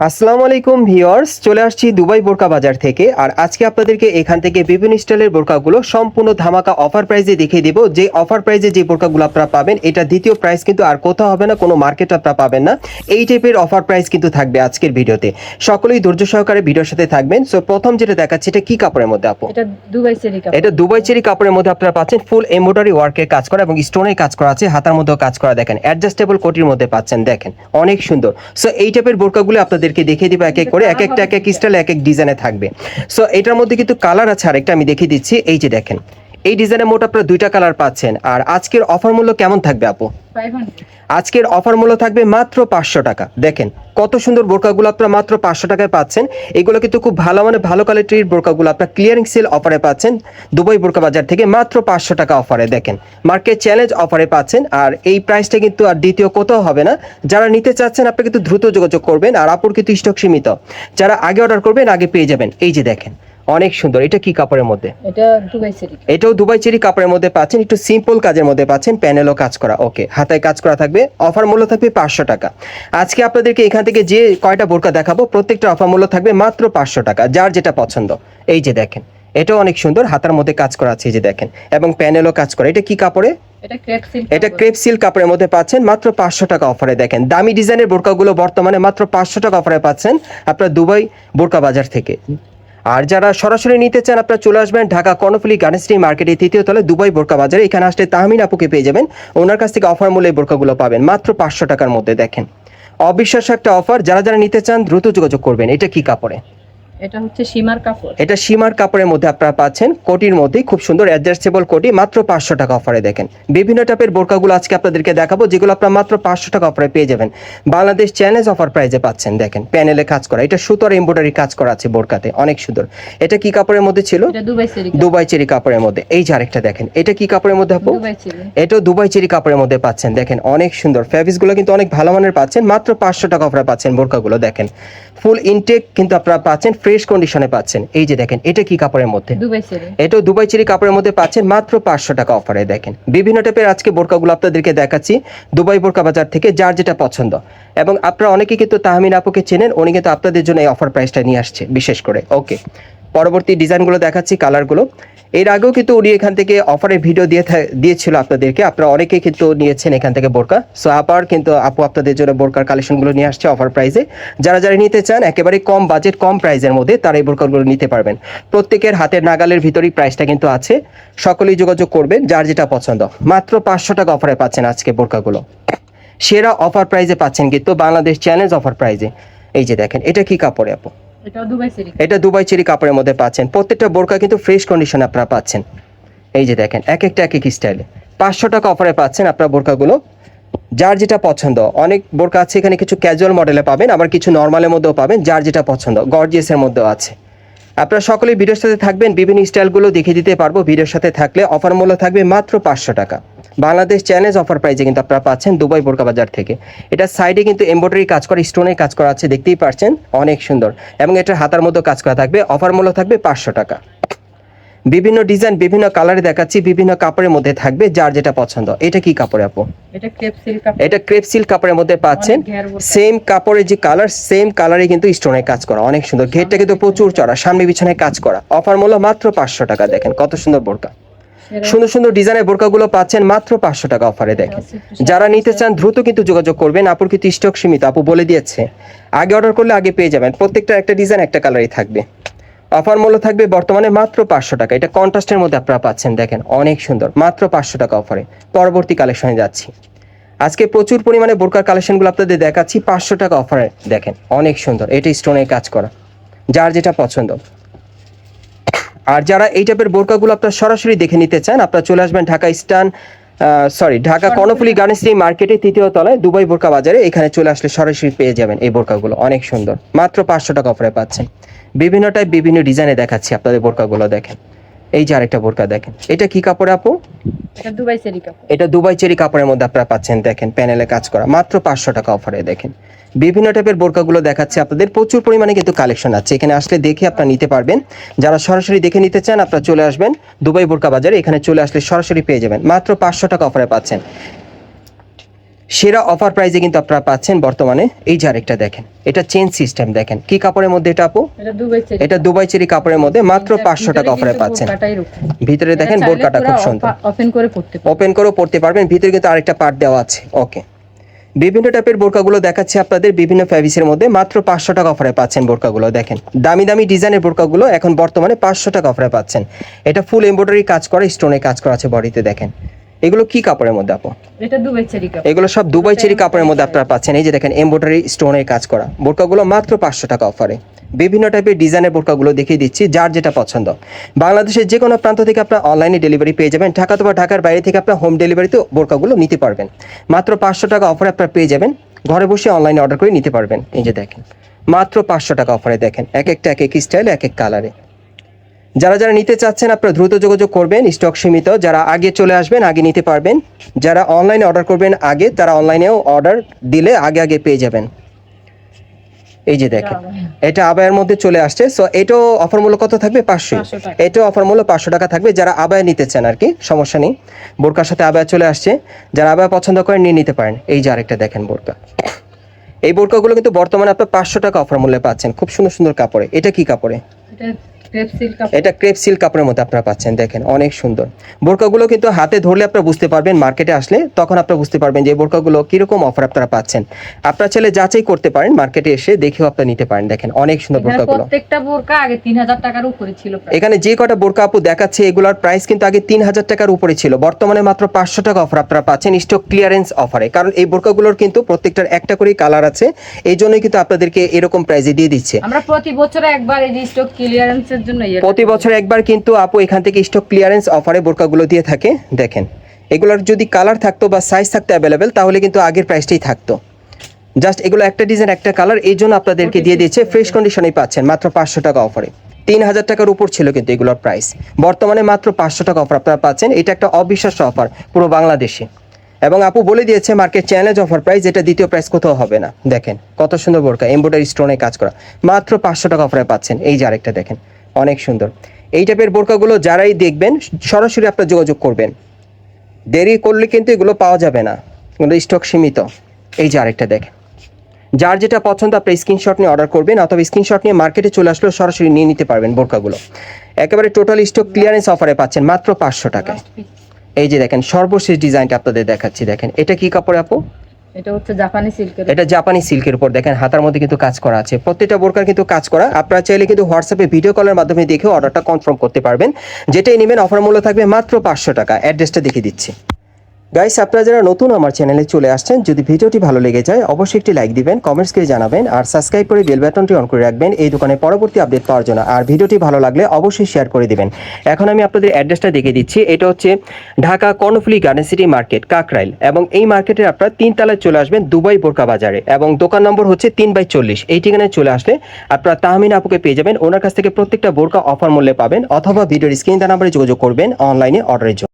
আসসালামু আলাইকুম ভিউয়ার্স চলে আসছি দুবাই বোরকা বাজার থেকে। আর আজকে আপনাদেরকে এখান থেকে বিভিন্ন স্টাইলের বোরকাগুলো সম্পূর্ণ ধামাকা অফার প্রাইসে দেখিয়ে দিব। যে অফার প্রাইসে যে বোরকাগুলো আপনারা পাবেন এটা দ্বিতীয় প্রাইস কিন্তু আর কোথাও হবে না কোনো মার্কেট আপনারা পাবেন না। এই টাইপের অফার প্রাইস কিন্তু থাকবে আজকের ভিডিওতে। সকলেই ধৈর্য সহকারে ভিডিওর সাথে থাকবেন। সো প্রথম যেটা দেখাচ্ছি এটা কি কাপড়ের মধ্যে আপু? এটা দুবাই সেরি কাপড়। এটা দুবাই চেরি কাপড়ের মধ্যে আপনারা পাচ্ছেন ফুল এমব্রয়ডারি ওয়ার্কের কাজ করা এবং স্টোনের কাজ করা আছে হাতার মধ্যেও কাজ করা দেখেন অ্যাডজাস্টেবল কোটির মধ্যে পাচ্ছেন দেখেন অনেক সুন্দর। সো এই টাইপের বোরকাগুলো আপনাদেরকে দেখিয়ে দিব এক এক করে এক একটা এক এক স্টাইল এক এক ডিজাইনে থাকবে। সো এটার মধ্যে কিন্তু কালার আছে আরেকটা আমি দেখিয়ে দিচ্ছি। এই যে দেখেন এই ডিজাইনে মোট আপনারা দুইটা কালার পাচ্ছেন। আর আজকের অফার মূল্য কেমন থাকবে আপু? আজকের অফার মূল্য থাকবে মাত্র পাঁচশো টাকা। দেখেন, কত সুন্দর বোরকাগুলো আপনারা মাত্র পাঁচশো টাকায় পাচ্ছেন। এগুলো কিন্তু খুব ভালো মানে ভালো কোয়ালিটির বোরকাগুলো আপনারা ক্লিয়ারিং সেল অফারে পাচ্ছেন। দুবাই বোরকা বাজার থেকে মাত্র পাঁচশো টাকা অফারে দেখেন। মার্কেট চ্যালেঞ্জ অফারে পাচ্ছেন। আর এই প্রাইসটা কিন্তু আর দ্বিতীয় কোথাও হবে না। যারা নিতে চাচ্ছেন, আপনি কিন্তু দ্রুত যোগাযোগ করবেন। আর আপুর কিন্তু স্টক সীমিত। যারা আগে অর্ডার করবেন, আগে পেয়ে যাবেন। এই যে দেখেন অনেক সুন্দর। এটা কি কাপড়ের মধ্যে? এটা দুবাই এটাও দুবাই চেরি কাপড়ের মধ্যে পাচ্ছেন। একটু সিম্পল কাজের মধ্যে পাচ্ছেন। প্যানেলও কাজ করা। ওকে হাতায় কাজ করা থাকবে। অফার মূল্য থাকবে পাঁচশো টাকা। আজকে আপনাদেরকে এখান থেকে যে কয়টা বোরকা দেখাবো প্রত্যেকটা অফার মূল্য থাকবে মাত্র পাঁচশো টাকা। যার যেটা পছন্দ। এই যে দেখেন এটাও অনেক সুন্দর। হাতার মধ্যে কাজ করা আছে এই যে দেখেন। এবং প্যানেলও কাজ করা। এটা কি কাপড়ে? এটা ক্রেপ সিল্ক এটা ক্রেপ সিল্ক কাপড়ের মধ্যে পাচ্ছেন মাত্র পাঁচশো টাকা অফারে দেখেন দামি ডিজাইনের বোরকাগুলো বর্তমানে মাত্র পাঁচশো টাকা অফারে পাচ্ছেন আপনার দুবাই বোরকা বাজার থেকে। আর যারা সরাসরি নিতে চান, আপনারা চলে আসবেন ঢাকা কর্ণফুলি গানেশ্রী মার্কেটের তৃতীয় তলে দুবাই বোরকা বাজারে। এখানে আসলে তাহমিন আপুকে পেয়ে যাবেন। ওনার কাছ থেকে অফার মূল্যে বোরকাগুলো পাবেন। মাত্র পাঁচশো টাকার মধ্যে দেখেন। অবিশ্বাস্য একটা অফার যারা যারা নিতে চান, দ্রুত যোগাযোগ করবেন। এটা কি কাপড়ে? এটা হচ্ছে সীমার কাপড়। এটা সীমার কাপড়ের মধ্যে আপনারা পাচ্ছেন কোটির মধ্যে খুব সুন্দর অ্যাডজাস্টেবল কোটি মাত্র পাঁচশো টাকা অফারে দেখেন। বিভিন্ন টাইপের বোরকাগুলো আজকে আপনাদেরকে দেখাবো যেগুলো আপনারা মাত্র পাঁচশো টাকা অফারে পেয়ে যাবেন। বাংলাদেশ চ্যালেঞ্জ অফার প্রাইজে পাচ্ছেন দেখেন প্যানেলে কাজ করা। এটা সুতোর এমব্রয়ডারি কাজ করা আছে বোরকাতে অনেক সুন্দর। এটা কি কাপড়ের মধ্যে ছিল? দুবাই চেরি কাপড়ের মধ্যে। এই যে আরেকটা দেখেন এটা কি কাপড়ের মধ্যে আপু? দুবাই এটাও দুবাই চেরি কাপড়ের মধ্যে পাচ্ছেন দেখেন অনেক সুন্দর। ফ্যাব্রিক্সগুলো কিন্তু অনেক ভালো মানের পাচ্ছেন মাত্র পাঁচশো টাকা অফারে পাচ্ছেন বোরকাগুলো দেখেন। ফুল ইনটেক কিন্তু আপনারা পাচ্ছেন ফ্রেশ কন্ডিশনে পাচ্ছেন। এই যে দেখেন এটা কি কাপড়ের মধ্যে? এটাও দুবাই চেরি কাপড়ের মধ্যে পাচ্ছেন মাত্র পাঁচশো টাকা অফারে দেখেন। বিভিন্ন টাইপের আজকে বোরকাগুলো আপনাদেরকে দেখাচ্ছি দুবাই বোরকা বাজার থেকে যার যেটা পছন্দ। এবং আপনারা অনেকে কিন্তু তাহমিন আপুকে চেনেন উনি কিন্তু আপনাদের জন্য এই অফার প্রাইসটা নিয়ে আসছে বিশেষ করে। ওকে পরবর্তী ডিজাইনগুলো দেখাচ্ছি কালারগুলো এর আগেও কিন্তু উনি এখান থেকে অফারের ভিডিও দিয়ে দিয়েছিল আপনাদেরকে। আপনারা অনেকেই কিন্তু নিয়েছেন এখান থেকে বোরকা। সো আবার কিন্তু আপু আপনাদের জন্য বোরকার কালেকশনগুলো নিয়ে আসছে অফার প্রাইসে যারা যারা নিতে চান, একেবারে কম বাজেট কম প্রাইসের মধ্যে তারা এই বোরকাগুলো নিতে পারবেন। প্রত্যেকের হাতের নাগালের ভিতরেই প্রাইসটা কিন্তু আছে। সকলেই যোগাযোগ করবেন, যার যেটা পছন্দ। মাত্র পাঁচশো টাকা অফারে পাচ্ছেন আজকে বোরকাগুলো। সেরা অফার প্রাইজে পাচ্ছেন কিন্তু বাংলাদেশ চ্যালেঞ্জ অফার প্রাইজে এই যে দেখেন, এটা কি কাপড়ে আপু? এটা দুবাই চেরি কাপড়ের মধ্যে পাচ্ছেন। প্রত্যেকটা বোরকা কিন্তু ফ্রেশ কন্ডিশনে আপনারা পাচ্ছেন। এই যে দেখেন এক একটা এক এক স্টাইলে পাঁচশো টাকা অফারে পাচ্ছেন আপনার বোরকাগুলো। যার যেটা পছন্দ, অনেক বোরকা আছে এখানে কিছু ক্যাজুয়াল মডেলে পাবেন, আবার কিছু নর্মালের মধ্যেও পাবেন, যার যেটা পছন্দ গর্জিয়াসের মধ্যেও আছে। আপনারা সকলেই ভিডিওর সাথে থাকবেন, বিভিন্ন স্টাইলগুলো দেখিয়ে দিতে পারব। ভিডিওর সাথে থাকলে অফার মূল্য থাকবে মাত্র পাঁচশো টাকা। বাংলাদেশ চ্যালেঞ্জ অফার প্রাইজে কিন্তু আপনারা পাচ্ছেন দুবাই বোরকা বাজার থেকে। এটা সাইডে কিন্তু এমব্রয়ডারি কাজ করা স্টোনের কাজ করা আছে দেখতেই পারছেন অনেক সুন্দর। এবং এটার হাতার মধ্যে কাজ করা থাকবে অফার মূল্য থাকবে পাঁচশো টাকা। বিভিন্ন ডিজাইন বিভিন্ন কালারে দেখাচ্ছি বিভিন্ন কাপড়ের মধ্যে থাকবে যার যেটা পছন্দ। এটা কি কাপড়ে আপু? এটা ক্রেপ সিল্ক কাপড়ের মধ্যে পাচ্ছেন। সেম কাপড়ের যে কালার সেম কালারে কিন্তু স্টোনের কাজ করা অনেক সুন্দর। ঘেরটা কিন্তু প্রচুর চড়া সামনে পিছনে কাজ করা। অফার মূল্য মাত্র পাঁচশো টাকা দেখেন কত সুন্দর বোরকা। সুন্দর সুন্দর ডিজাইনের বোরকাগুলো পাচ্ছেন মাত্র পাঁচশো টাকা অফারে দেখেন। যারা নিতে চান দ্রুত কিন্তু যোগাযোগ করবেন আপুর কিন্তু স্টক সীমিত আপু বলে দিয়েছে। আগে অর্ডার করলে আগে পেয়ে যাবেন প্রত্যেকটা একটা ডিজাইন একটা কালারই থাকবে। অফার মূল্য থাকবে বর্তমানে মাত্র পাঁচশো টাকা এটা কন্ট্রাস্টের মধ্যে আপনারা পাচ্ছেন দেখেন অনেক সুন্দর মাত্র পাঁচশো টাকা অফারে। পরবর্তী কালেকশনে যাচ্ছি। আজকে প্রচুর পরিমাণে বোরকার কালেকশনগুলো আপনাদের দেখাচ্ছি পাঁচশো টাকা অফারে দেখেন অনেক সুন্দর এটা স্টোনের কাজ করা যার যেটা পছন্দ। আর যারা এই টাইপের বোরকাগুলো আপনারা সরাসরি দেখে নিতে চান আপনারা চলে আসবেন ঢাকা স্টান sorry Dhaka Karnaphuli garden city মার্কেটে তৃতীয় তলায় দুবাই বোরকা বাজারে এখানে চলে আসলে সরাসরি পেয়ে যাবেন এই বোরকাগুলো। অনেক সুন্দর। মাত্র পাঁচশো টাকা অফারে পাচ্ছেন। বিভিন্ন টাইপ বিভিন্ন ডিজাইনে দেখাচ্ছি আপনাদের বোরকাগুলো দেখেন। এই যে আরেকটা বোরকা দেখেন। এটা কি কাপড় আপু? এটা দুবাই সেরি কাপড়। এটা দুবাই চেরি কাপড়ের মধ্যে আপনারা পাচ্ছেন দেখেন প্যানেলে কাজ করা। মাত্র পাঁচশো টাকা অফারে দেখেন। বিভিন্ন টাইপের বোরকাগুলো দেখাচ্ছে আপনাদের। প্রচুর পরিমাণে কিন্তু কালেকশন আছে। এখানে আসলে দেখে আপনারা নিতে পারবেন। যারা সরাসরি দেখে নিতে চান আপনারা চলে আসবেন দুবাই বোরকা বাজারে। এখানে চলে আসলে সরাসরি পেয়ে যাবেন। মাত্র পাঁচশো টাকা অফারে পাচ্ছেন। সেরা অফার প্রাইসে কিন্তু আপনারা পাচ্ছেন বর্তমানে। এই যে আরেকটা দেখেন এটা চেন সিস্টেম দেখেন। কি কাপড়ের মধ্যে এটা আপু? এটা দুবাই চেরি কাপড়ের মধ্যে মাত্র পাঁচশো টাকা অফারে পাচ্ছেন। ভিতরে দেখেন বোরকাটা খুব সুন্দর। ওপেন করে পড়তে ওপেন করেও পড়তে পারবেন ভিতরে কিন্তু আরেকটা পার্ট দেওয়া আছে। ওকে বিভিন্ন টাইপের বোরকাগুলো দেখাচ্ছে আপনাদের বিভিন্ন ফ্যাবিসের মধ্যে মাত্র পাঁচশো টাকা অফারে পাচ্ছেন বোরকাগুলো দেখেন। দামি দামি ডিজাইনের বোরকাগুলো এখন বর্তমানে পাঁচশো টাকা অফারে পাচ্ছেন। এটা ফুল এমব্রয়ডারি কাজ করা স্টোনে কাজ করা আছে বডিতে দেখেন। এগুলো কি কাপড়ের মধ্যে আপু? এটা দুবাই সেরি কাপড়। এগুলো সব দুবাই চেরি কাপড়ের মধ্যে আপনারা পাচ্ছেন। এই যে দেখেন এমব্রয়ডারি স্টোনের কাজ করা। বোরকাগুলো মাত্র পাঁচশো টাকা অফারে বিভিন্ন টাইপের ডিজাইনের বোরকাগুলো দেখিয়ে দিচ্ছি যার যেটা পছন্দ। বাংলাদেশের যে কোনো প্রান্ত থেকে আপনার অনলাইনে ডেলিভারি পেয়ে যাবেন। ঢাকা অথবা ঢাকার বাইরে থেকে আপনার হোম ডেলিভারিতে বোরকাগুলো নিতে পারবেন। মাত্র পাঁচশো টাকা অফারে আপনারা পেয়ে যাবেন। ঘরে বসে অনলাইনে অর্ডার করে নিতে পারবেন। এই যে দেখেন মাত্র পাঁচশো টাকা অফারে দেখেন এক একটা এক এক স্টাইল এক এক কালারে যারা যারা নিতে চাচ্ছেন আপনারা দ্রুত যোগাযোগ করবেন স্টক সীমিত। যারা আগে চলে আসবেন আগে নিতে পারবেন। যারা অনলাইনে অর্ডার করবেন আগে তারা অনলাইনেও অর্ডার দিলে আগে আগে পেয়ে যাবেন। এই যে দেখেন এটা আবায়ের মধ্যে চলে আসছে। সো এটাও অফার মূল্য কত থাকবে? পাঁচশো। 500 এটাও অফার মূল্য পাঁচশো টাকা থাকবে। যারা আবায় নিতে চান আর কি সমস্যা নেই। বোরকার সাথে আবায় চলে আসছে। যারা আবায় পছন্দ করেন নিয়ে নিতে পারেন। এই যে আরেকটা দেখেন বোরকা। এই বোরকাগুলো কিন্তু বর্তমানে আপনার পাঁচশো টাকা অফার মূল্যে পাচ্ছেন। খুব সুন্দর সুন্দর কাপড়ে। এটা কি কাপড়ে? এটা ক্রেপ সিল্ক কাপড়ের মধ্যে আপনারা পাচ্ছেন দেখেন অনেক সুন্দর। বোরকাগুলো কিন্তু হাতে ধরলে আপনারা বুঝতে পারবেন মার্কেটে আসলে তখন আপনারা বুঝতে পারবেন যে বোরকাগুলো কীরকম অফার আপনারা পাচ্ছেন। আপনারা চাইলে যাচাই করতে পারেন মার্কেটে এসে দেখেও আপনারা নিতে পারেন দেখেন অনেক সুন্দর বোরকাগুলো। প্রত্যেকটা বোরকা আগে তিন হাজার টাকার উপরে ছিল এখানে যে কটা বোরকা আপু দেখাচ্ছে এগুলোর প্রাইস কিন্তু আগে তিন হাজার টাকার উপরে ছিল। বর্তমানে মাত্র পাঁচশো টাকা অফার আপনারা পাচ্ছেন স্টক ক্লিয়ারেন্স অফারে কারণ এই বোরকাগুলোর কিন্তু প্রত্যেকটার একটা করেই কালার আছে এই জন্যই কিন্তু আপনাদেরকে এরকম প্রাইসে দিয়ে দিচ্ছে। আমরা প্রতি বছরে একবার এই স্টক ক্লিয়ারেন্সের জন্য ইয়ে প্রতি বছর একবার কিন্তু আপু এখান থেকে স্টক ক্লিয়ারেন্স অফারে বোরকাগুলো দিয়ে থাকে। দেখেন এগুলোর যদি কালার থাকতো বা সাইজ থাকতো অ্যাভেলেবেল তাহলে কিন্তু আগের প্রাইসটাই থাকতো। জাস্ট এগুলো একটা ডিজাইন একটা কালার এই জন্য আপনাদেরকে দিয়ে দিয়েছে ফ্রেশ কন্ডিশনেই পাচ্ছেন মাত্র পাঁচশো টাকা অফারে তিন হাজার টাকার উপর ছিল কিন্তু এগুলোর প্রাইস বর্তমানে মাত্র পাঁচশো টাকা অফার আপনারা পাচ্ছেন। এটা একটা অবিশ্বাস্য অফার পুরো বাংলাদেশে। এবং আপু বলে দিয়েছে মার্কেট চ্যালেঞ্জ অফার প্রাইস যেটা দ্বিতীয় প্রাইস কোথাও হবে না। দেখেন কত সুন্দর বোরকা এমব্রয়ডারি স্টোনে কাজ করা। মাত্র পাঁচশো টাকা অফারে পাচ্ছেন। এই যে আরেকটা দেখেন। অনেক সুন্দর। এই টাইপের বোরকাগুলো যারাই দেখবেন, সরাসরি আপনার যোগাযোগ করবেন। দেরি করলে কিন্তু এগুলো পাওয়া যাবে না। এগুলো স্টক সীমিত। এই যে আরেকটা দেখেন। যার যেটা পছন্দ আপনি স্ক্রিনশট নিয়ে অর্ডার করবেন, অথবা স্ক্রিনশট নিয়ে মার্কেটে চলে আসলেও সরাসরি নিয়ে নিতে পারবেন বোরকাগুলো। একেবারে টোটাল স্টক ক্লিয়ারেন্স অফারে পাচ্ছেন মাত্র পাঁচশো টাকায়। এই যে দেখেন, সর্বশেষ ডিজাইনটা আপনাদের দেখাচ্ছি। দেখেন, এটা কি কাপড় আপু? এটা জাপানি সিল্কের উপর দেখেন, হাতার মধ্যে কিন্তু কাজ করা আছে। প্রত্যেকটা বোরকার কিন্তু কাজ করা। আপনারা চাইলে কিন্তু হোয়াটসঅ্যাপে ভিডিও কলের মাধ্যমে দেখে অর্ডারটা কনফার্ম করতে পারবেন। যেটাই নেবেন অফার মূল্য থাকবে মাত্র পাঁচশো টাকা। অ্যাড্রেসটা দেখিয়ে দিচ্ছি। গাইস আপনারা যারা নতুন আমার চ্যানেলে চলে আসছেন, যদি ভিডিওটি ভালো লেগে যায়, অবশ্যই একটি লাইক দিবেন কমেন্টস করে জানাবেন, আর সাবস্ক্রাইব করে বেল বাটনটি অন করে রাখবেন। এই দোকানে পরবর্তী আপডেট পাওয়ার জন্য। আর ভিডিওটি ভালো লাগলে অবশ্যই শেয়ার করে দিবেন। এখন আমি আপনাদের অ্যাড্রেসটা দেখিয়ে দিচ্ছি। এটা হচ্ছে Dhaka Karnaphuli garden city market Kakrail. এবং এই মার্কেটে আপনারা তিন তলায় চলে আসবেন দুবাই বোরকা বাজারে। এবং দোকান নম্বর হচ্ছে তিন বাই চল্লিশ। এই ঠিকানায় চলে আসলে আপনারা তাহমিন আপুকে পেয়ে যাবেন। ওনার কাছ থেকে প্রত্যেকটা বোরকা অফার মূল্যে পাবেন। অথবা ভিডিওর স্ক্রিন নাম্বারে যোগাযোগ করবেন অনলাইনে অর্ডারের জন্য।